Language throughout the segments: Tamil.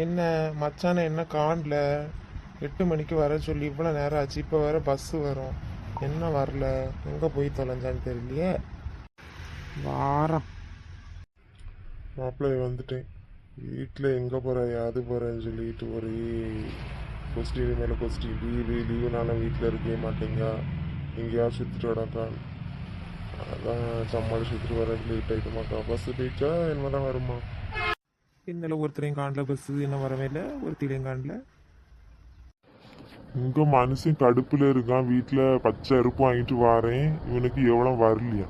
என்ன மச்சான என்ன காணல? எட்டு மணிக்கு வர சொல்லி இவ்வளோ நேரம் ஆச்சு. இப்போ வேற பஸ்ஸு வரும். என்ன வரல? எங்கே போய் தொலைஞ்சான்னு தெரியலையே. வாரம் மாப்பிள்ளை வந்துட்டேன். வீட்டில் எங்கே போகிறேன் அது போகிறேன்னு சொல்லிட்டு ஒரே கொஸ்டின் மேலே கொஸ்டின் லீவு லீவுனால வீட்டில் இருக்கவே மாட்டேங்க. எங்கேயாவது சுற்றிட்டு வராக்கா அதான் சம்மாடி சுற்றிட்டு வர லேட் ஆகிட்டுமாக்கா பஸ்ஸு போயிட்டா என்ன தான் வருமா? இந்தல ஒருத்தரையும் காணல பஸ்ஸு என்ன வரவே இல்லை ஒருத்தரையும் காணல. இங்க மனுஷன் கடுப்புல இருக்கான் வீட்டுல பச்சை அறுப்பு வாங்கிட்டு வாரேன் இவனுக்கு எவ்வளவு வரலையா?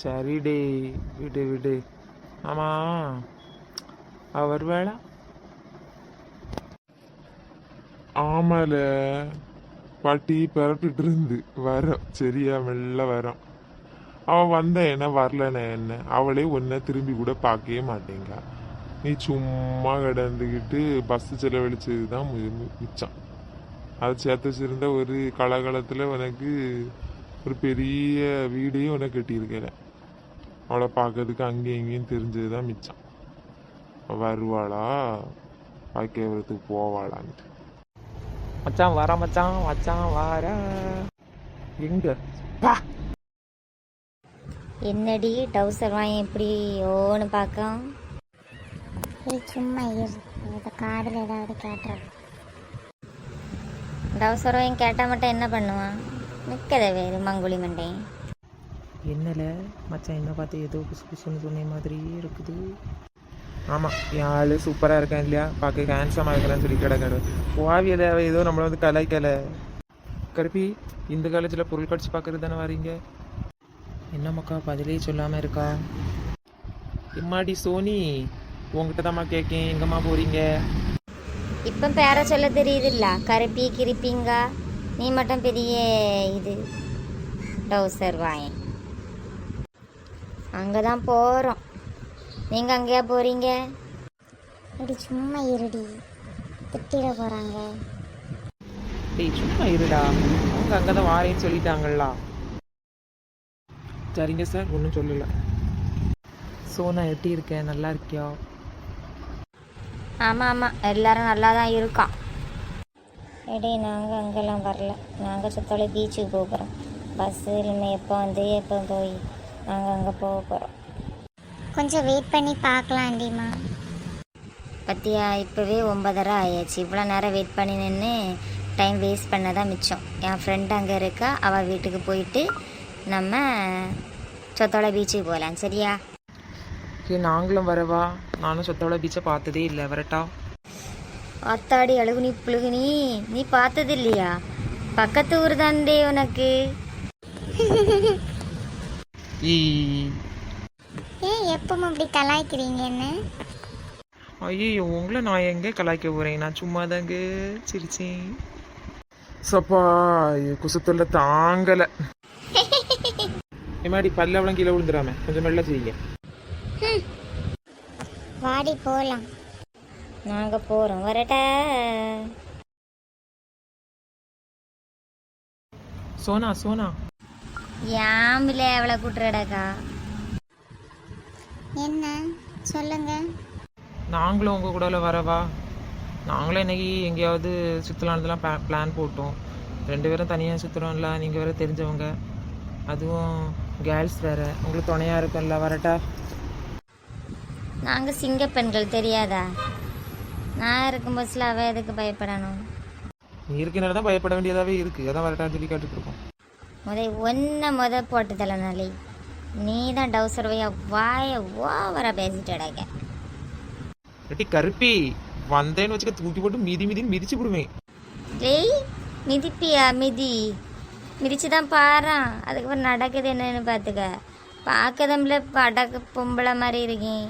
சரி டே விடு விடு. ஆமாம் அவர் வேளா ஆமால பாட்டி பிறப்பிட்டு இருந்து வரோம். சரியா மெல்ல வரோம். அவ வந்த என்ன வரலன என்ன? அவளே ஒன்ன திரும்பி கூட பார்க்கவே மாட்டேங்க. நீ சும்மா கிடந்துக்கிட்டு பஸ் செலவழிச்சது தான் மி- மிச்சம். அதை சேர்த்து வச்சிருந்த ஒரு கலகலத்தில் உனக்கு ஒரு பெரிய வீடையும் உனக்கு கட்டியிருக்கல அவளை பார்க்கறதுக்கு அங்கேயும் இங்கேயும் தெரிஞ்சது தான் மிச்சம் வருவாளா? பாக்கியவரத்துக்கு போவாளான்ட்டு. மச்சான் வர மச்சான் மச்சான் வர எங்க? பா! என்னடி டவுசர் வாங்கி எப்படி ஓன்னு பார்க்க ஏய் சும்மா இரு. இதை காதில் ஏதாவது கேட்டுறோம் டவுசர் கேட்டால் மட்டும் என்ன பண்ணுவான்? நிற்கத வேறு மங்குளி மண்டை. என்னல? மச்சான் என்ன பார்த்து ஏதோ புசு புசுன்னு சொன்ன மாதிரியே இருக்குது. ஆமாம் என் ஆளு சூப்பராக இருக்கேன் இல்லையா? பார்க்க ஹேண்ட்ஸமாக இருக்கிறேன்னு சொல்லி கிடக்காரு வாவி ஏதோ நம்மளை வந்து கலாய்க்கல. கருப்பி இந்த காலேஜில் பொருள் காட்சி பார்க்குறது தானே வரீங்க? என்ன மக்கா பதிலே சொல்லாமல் இருக்கா? இம்மாடி சோனி? உங்ககிட்ட தாம்மா கேட்கேன் எங்கம்மா போகிறீங்க இப்போ பேர சொல்ல தெரியுதுல்ல? கருப்பி கிரிப்பிங்க? நீ மட்டும் பெரிய இது டவுசர் வாங்கி அங்கே தான் போகிறோம் நீங்கள் அங்கேயா போகிறீங்க இப்படி சும்மா இருடி. திட்டிட போகிறாங்க டேய் சும்மா இருடா. அவங்க அங்கே தான் வாரேன்னு சொல்லிட்டாங்களா சரிங்க சார் ஒன்றும் சொல்லலை. சோனா எப்படி இருக்கேன் நல்லா இருக்கியா? ஆமாம் ஆமாம் எல்லாரும் நல்லா தான் இருக்கான் எடே நாங்கள் அங்கெல்லாம் வரல. நாங்கள் சுத்தோலை பீச்சுக்கு போக போகிறோம் பஸ்ஸு இனிமேல் எப்போ வந்து எப்போ போய் நாங்கள் அங்கே போக போகிறோம் கொஞ்சம் வெயிட் பண்ணி பார்க்கலாண்டிம்மா பத்தியா இப்போவே ஒன்பதரை ஆயாச்சு. இவ்வளோ நேரம் வெயிட் பண்ணி நின்று டைம் வேஸ்ட் பண்ண தான் மிச்சம். என் ஃப்ரெண்ட் அங்கே இருக்கா. அவள் வீட்டுக்கு போயிட்டு நம்ம சொத்தோட பீச்சுக்கு போகலாம் சரியா? ஏ நாங்களும் வரவா? நானும் சொத்தோட பீச்சை பார்த்ததே இல்லை. வரட்டா? அத்தாடி அழுகுனி புழுகுனி நீ பார்த்தது இல்லையா பக்கத்து ஊர் தாண்டே உனக்கு. ஏன் எப்பவும் இப்படி கலாய்க்கிறீங்க என்ன? ஐயோ உங்களை நான் எங்கே கலாய்க்க போகிறேன் நான் சும்மா தாங்க சிரிச்சேன் சப்பா குசத்துல தாங்கலை. எம்மாடி பல்ல அவ்வளோ கீழே விழுந்துடாம கொஞ்சம் மெல்ல செய்யுங்க. வாடி போகலாம் நாங்கள் போகிறோம் வரட்டா. சோனா சோனா. யாமில்ல அவளை கூட்டுறடாக்கா. என்ன? சொல்லுங்க. நாங்களும் உங்கள் கூட வரவா? நாங்களும் இன்னைக்கு எங்கேயாவது சுற்றலானதெல்லாம் பிளான் போட்டோம். ரெண்டு பேரும் தனியாக சுற்றுறோம்ல நீங்கள் வேற தெரிஞ்சவங்க. அதுவும் கேர்ள்ஸ் வேற. உங்களுக்கு துணையாக இருக்கும்ல வரட்டா. நாங்கள் சிங்க பெண்கள் தெரியாதா? நான் இருக்கும் பஸ்ஸில் அவள் எதுக்கு பயப்படணும்? நீ இருக்கின்ற தான் பயப்பட வேண்டியதாகவே இருக்குது அதான் வரட்டான்னு சொல்லி கேட்டுட்ருக்கோம் முதை ஒன்றை முத போட்டு தலைநாளி நீ தான் டவுசர் வையா வாய ஓவரா பேசிட்டடாக்க ரெட்டி கருப்பி வந்தேன்னு வச்சுக்க தூக்கி போட்டு மிதி மிதின்னு மிதிச்சு விடுவேன். டேய் மிதிப்பியா மிதி? மிதிச்சு தான் பாறான். அதுக்கப்புறம் நடக்குது என்னன்னு பார்த்துக்க பார்க்கதம்ல படக்கு பொம்பளை மாதிரி இருக்கேன்.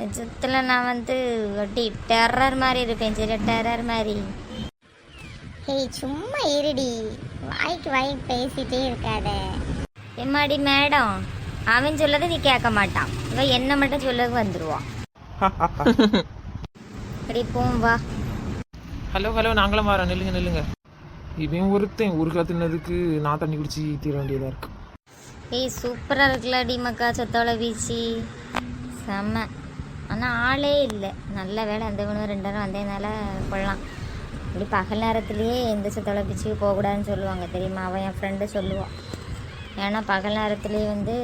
நிஜத்தில் நான் வந்து ஒட்டி டெரர் மாதிரி இருப்பேன் சரி டெரர் மாதிரி. ஏய் சும்மா இருடி. வாய்க்கு வாய் பேசிட்டே இருக்காத. எம்மாடி மேடம்? அவன் சொல்லதை நீ கேட்க மாட்டான். இவன் என்ன மட்டும் சொல்லக்கு வந்துடுவான் அப்படி போம் வா. ஹலோ ஹலோ நாங்களும் வரோம். நில்லுங்க நில்லுங்க. இவன் ஒருத்தன் ஒரு தின்னதுக்கு நான் தண்ணி குடிச்சு தீர வேண்டியதாக இருக்கு. ஏய் சூப்பராக இருக்குல்லடி மக்கா சொத்தோல பீச்சு செம்ம ஆனால் ஆளே இல்லை. நல்ல வேலை அந்த இவனும் ரெண்டு நேரம் வந்ததுனால கொள்ளலாம் இப்படி பகல் நேரத்துலேயே எந்த சுத்தோட பிச்சுக்கு போகக்கூடாதுன்னு சொல்லுவாங்க தெரியுமா? அவன் என் ஃப்ரெண்டு சொல்லுவான் ஏன்னா பகல் நேரத்துலேயே வந்து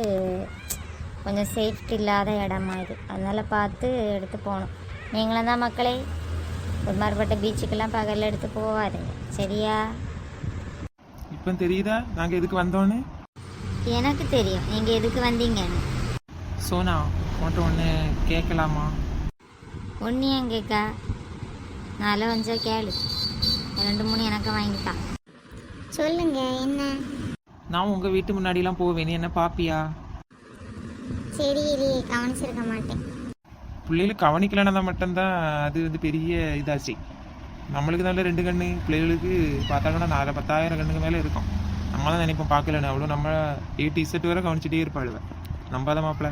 கொஞ்சம் சேஃப்டி இல்லாத இடமா இது. அதனால் பார்த்து எடுத்து போகணும். நீங்களும் தான் மக்களே. ஒரு மாதிரிப்பட்ட பீச்சுக்கெல்லாம் பகலில் எடுத்து போவாருங்க சரியா? இப்போ தெரியுதா? நாங்கள் எதுக்கு வந்தோன்னு? எனக்கு தெரியும். நீங்கள் எதுக்கு வந்தீங்கன்னு. சோனா உன்ட்ட ஒன்று கேட்கலாமா? ஒன்று ஏன் கேட்கா? நாலு வந்தா கேளு. ரெண்டு மூணு எனக்கு வாங்கிட்டான் சொல்லுங்க என்ன? நான் உங்கள் வீட்டு முன்னாடிலாம் போவேன். நீ என்ன பாப்பியா? சரி இல்லையே கவனிச்சிருக்க மாட்டேன். பிள்ளைகளுக்கு கவனிக்கலன்னா மட்டும்தான் அது வந்து பெரிய இதாச்சு. நம்மளுக்கு நல்ல ரெண்டு கண்ணு பிள்ளைகளுக்கு பார்த்தாங்கன்னா நாலு பத்தாயிரம் கண்ணுக்கு மேலே இருக்கும். நம்ம தான் நினைப்போம் பார்க்கலன்னு. அவ்வளோ நம்ம எயிட்டி செட் வரை கவனிச்சிட்டே இருப்பாளுவ. நம்பாத மாப்பிள்ள.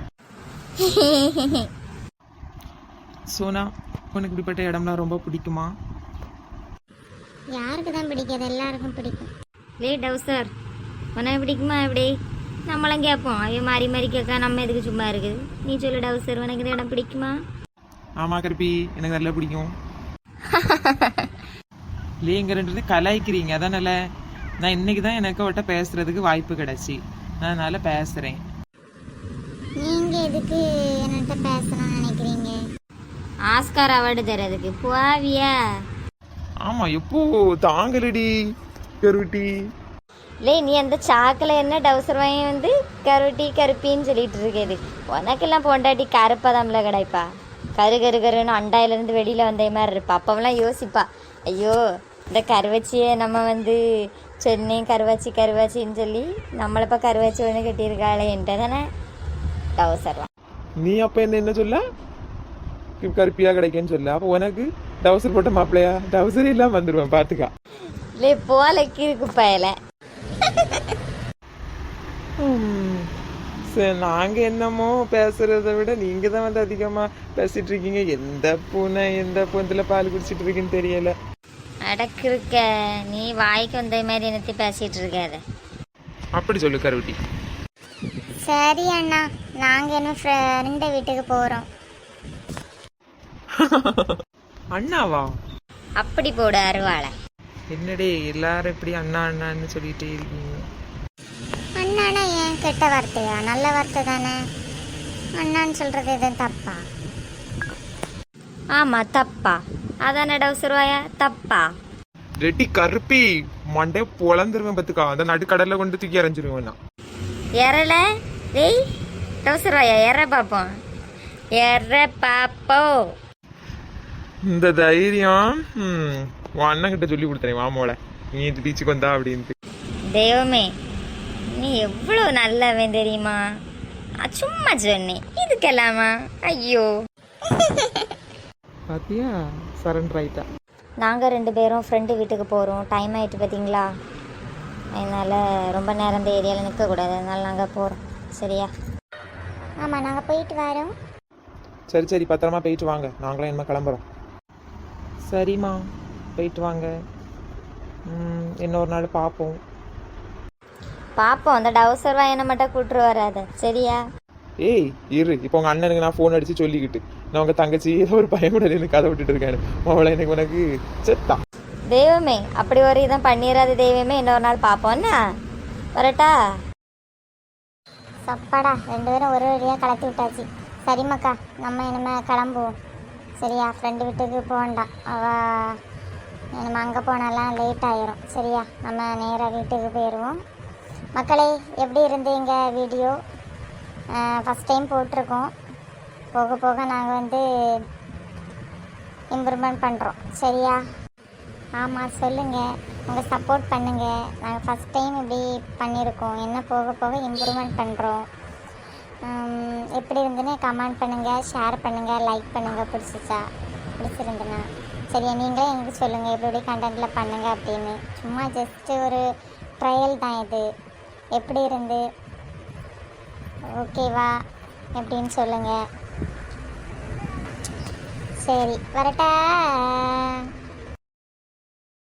சோனா உனக்கு இப்படிப்பட்ட இடம்லாம் ரொம்ப பிடிக்குமா? யாருக்கு தான் பிடிக்காது எல்லாருக்கும் பிடிக்கும். லே டவுசர் உனக்கு பிடிக்குமா எப்படி? நம்மளும் கேட்போம். ஐயோ மாறி மாறி கேட்க நம்ம எதுக்கு சும்மா இருக்குது? நீ சொல்லு டவுசர் உனக்கு இந்த இடம் பிடிக்குமா? ஆமாம் கருப்பி எனக்கு நல்லா பிடிக்கும். பேரும் கலாய்க்கிறீங்க அதனால நான் இன்னைக்கு தான் எனக்கு அவட்ட பேசுறதுக்கு வாய்ப்பு கிடைச்சி. நான் அதனால பேசுகிறேன் எதுக்கு என்கிட்ட பேசணும்னு நினைக்கிறீங்க? ஆஸ்கார் அவார்டு தரதுக்கு போவியா ஆமாம் எப்போ? தாங்கலடி கருட்டி லே நீ அந்த சாக்கில் என்ன டவுசர் வாங்கி வந்து கருட்டி கருப்பின்னு சொல்லிட்டு இருக்குது உனக்கெல்லாம் பொண்டாட்டி கருப்பதாம்ல கிடைப்பா. கரு கரு கருன்னு அண்டாயிலேருந்து வெளியில் வந்த மாதிரி இருப்பா. அப்போவெல்லாம் யோசிப்பா. ஐயோ இந்த கருவச்சியை நம்ம வந்து சொன்னேன் கருவாச்சி கருவாச்சின்னு சொல்லி நம்மளை இப்போ கருவாச்சி ஒன்று கட்டியிருக்காளேன்ட்டு தானே? டவுசர் நீ அப்போ என்ன என்ன சொல்ல? கருப்பியா கிடைக்குன்னு சொல்ல. அப்போ உனக்கு டவுசர் போட்ட மாப்பிள்ளையா? டவுசர் இல்லாமல் வந்துடுவேன் பார்த்துக்கா லே போலக்கு இருக்கு பயல. சரி நாங்கள் என்னமோ பேசுறத விட நீங்கள் தான் வந்து அதிகமாக பேசிட்டு இருக்கீங்க. எந்த பூனை எந்த பூந்தில் பால் குடிச்சிட்டு இருக்குன்னு தெரியல. அடக்கு இருக்க நீ வாய்க்கு வந்த மாதிரி என்னத்தை பேசிட்டு இருக்காத. அப்படி சொல்லு கருவட்டி. சரி அண்ணா. நாங்க என்ன ஃப்ரெண்டு வீட்டுக்கு போறோம். அண்ணாவா? அப்படி போடு அருவாளை. என்னடே எல்லாரும் இப்படி அண்ணா அண்ணான்னு சொல்லிட்டே இருக்கீங்க? அண்ணானா ஏன் கெட்ட வார்த்தையா? நல்ல வார்த்தை தானே? அண்ணான்னு சொல்றது எதுவும் தப்பா? ஆமா தப்பா. அதானே டவுசர்வாயா தப்பா. ரெட்டி கருப்பி மண்டே பொழந்துருவேன் பத்துக்கா. அந்த நடுக்கடல்ல கொண்டு தூக்கி அரைஞ்சிருவேன் நான். எறல டேய் டவுசர்வாயா எற பாப்போம்? எற பாப்போ இந்த தைரியம் உன் அண்ணன் கிட்ட சொல்லி கொடுத்தேன் மாமோல நீ இந்த பீச்சுக்கு வந்தா அப்படின்ட்டு. தெய்வமே நீ எவ்வளோ நல்லவன் தெரியுமா? சும்மா சொன்னேன் இதுக்கெல்லாமா? ஐயோ. பாத்தியா? சரண்டர் ஆயிட்டா. நாங்கள் ரெண்டு பேரும் ஃப்ரெண்டு வீட்டுக்கு போகிறோம் டைம் ஆயிட்டு பார்த்தீங்களா அதனால் ரொம்ப நேரம் இந்த ஏரியாவில் நிற்கக்கூடாது அதனால நாங்கள் போகிறோம் சரியா? ஆமா நாங்க போயிட்டு வரோம். சரி சரி பத்திரமா போயிட்டு வாங்க. நாங்களும் என்ன கிளம்புறோம். சரிம்மா போயிட்டு வாங்க. ம், இன்னொரு நாள் பார்ப்போம் பார்ப்போம் அந்த டவுசர் வாயனை மட்டும் கூட்டுரு வராத. சரியா? ஏய் இரு. இப்போ உங்க அண்ணனுக்கு நான் ஃபோன் அடிச்சு சொல்லிக்கிட்டு. நான் உங்க தங்கச்சி ஏதோ ஒரு கூட எனக்கு கதை விட்டுட்டு இருக்கேன். அவளை எனக்கு உனக்கு செத்தா. தெய்வமே அப்படி ஒரு இதான் பண்ணிடாத தெய்வமே இன்னொரு நாள் பார்ப்போம்னா வரட்டா? சப்பாடா ரெண்டு பேரும் ஒரு வழியாக கலத்தி விட்டாச்சு. சரிம்மாக்கா நம்ம இனிமே கிளம்புவோம். சரியா? ஃப்ரெண்டு வீட்டுக்கு போகண்டாம் அவள் நம்ம அங்கே போனாலாம் லேட் ஆயிரும். சரியா? நம்ம நேராக வீட்டுக்கு போயிடுவோம் மக்களே எப்படி இருந்தீங்க வீடியோ ஃபஸ்ட் டைம் போட்டிருக்கோம். போக போக நாங்கள் வந்து இம்ப்ரூவ்மெண்ட் பண்ணுறோம் சரியா? ஆமாம் சொல்லுங்கள் உங்கள் சப்போர்ட் பண்ணுங்கள் நாங்கள் ஃபஸ்ட் டைம் இப்படி பண்ணியிருக்கோம் என்ன போக போக இம்ப்ரூவ்மெண்ட் பண்ணுறோம் எப்படி இருந்துன்னு கமெண்ட் பண்ணுங்கள் ஷேர் பண்ணுங்கள் லைக் பண்ணுங்கள் பிடிச்சிச்சா? பிடிச்சிருந்துன்னா. சரியா நீங்களே எங்களுக்கு சொல்லுங்கள் எப்படி எப்படி கண்டென்ட்டில் பண்ணுங்கள் அப்படின்னு. சும்மா ஜஸ்ட்டு ஒரு ட்ரையல் தான் இது. எப்படி இருந்து? ஓகேவா எப்படின்னு சொல்லுங்கள் சரி வரட்டா.